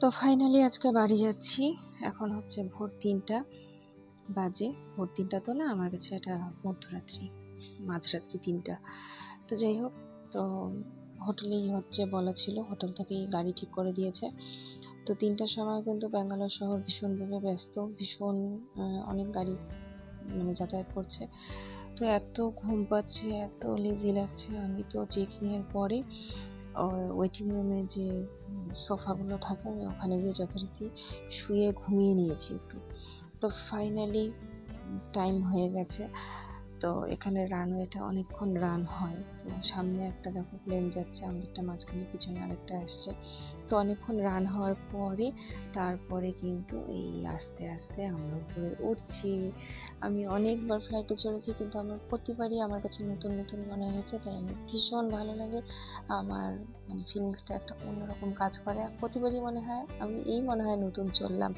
তো ফাইনালি আজকে বাড়ি যাচ্ছি। এখন হচ্ছে ভোর তিনটা বাজে। ভোর তিনটা তো না, আমার কাছে এটা মধ্যরাত্রি, মাঝরাত্রি তিনটা। তো যাই হোক, তো হোটেলেই হচ্ছে বলা ছিল, হোটেল থেকেই গাড়ি ঠিক করে দিয়েছে। তো তিনটার সময় কিন্তু ব্যাঙ্গালোর শহর ভীষণভাবে ব্যস্ত, ভীষণ অনেক গাড়ি মানে যাতায়াত করছে। তো এত ঘুম পাচ্ছে, এত লেজি লাগছে। আমি তো চেকিংয়ের পরে ওয়েটিং রুমে যে সোফাগুলো থাকে, আমি ওখানে গিয়ে যথারীতি শুয়ে ঘুমিয়ে নিয়েছি একটু। তো ফাইনালি টাইম হয়ে গেছে। তো এখানে রানওয়েটা অনেকক্ষণ রান হয়। তো সামনে একটা দেখো প্লেন যাচ্ছে, আমাদেরটা মাঝখানে পিছনে আরেকটা আসছে। তো অনেকক্ষণ রান হওয়ার পরে তারপরে কিন্তু এই আস্তে আস্তে আমরা উপরে উঠছি। আমি অনেকবার ফ্লাইটে চড়েছি কিন্তু আমার প্রতিবারই আমার কাছে নতুন নতুন মনে হয়েছে, তাই আমার ভীষণ ভালো লাগে। আমার মানে ফিলিংসটা একটা অন্যরকম কাজ করে। প্রতিবারই মনে হয়, আমি এই মনে হয় নতুন চললাম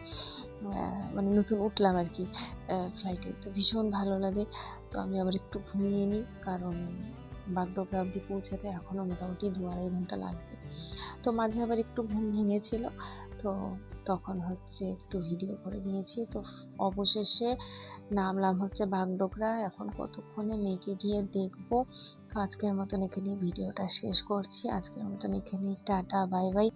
মানে নতুন উঠলাম আর কি। ফ্লাইটে তো ভীষণ ভালো লাগে। তো আমি আবার একটু ঘুমিয়ে নিই, কারণ বাগডোগরা অবধি পৌঁছাতে এখনও মোটামুটি দু আড়াই ঘণ্টা লাগবে। তো মাঝে আবার একটু ঘুম ভেঙেছিল, তো তখন হচ্ছে একটু ভিডিও করে নিয়েছি। তো অবশেষে নামলাম হচ্ছে বাগডোগরা। এখন কতক্ষণে মেয়েকে গিয়ে দেখব? তো আজকের মতন এখানেই ভিডিওটা শেষ করছি। আজকের মতন এখানেই টাটা বাই বাই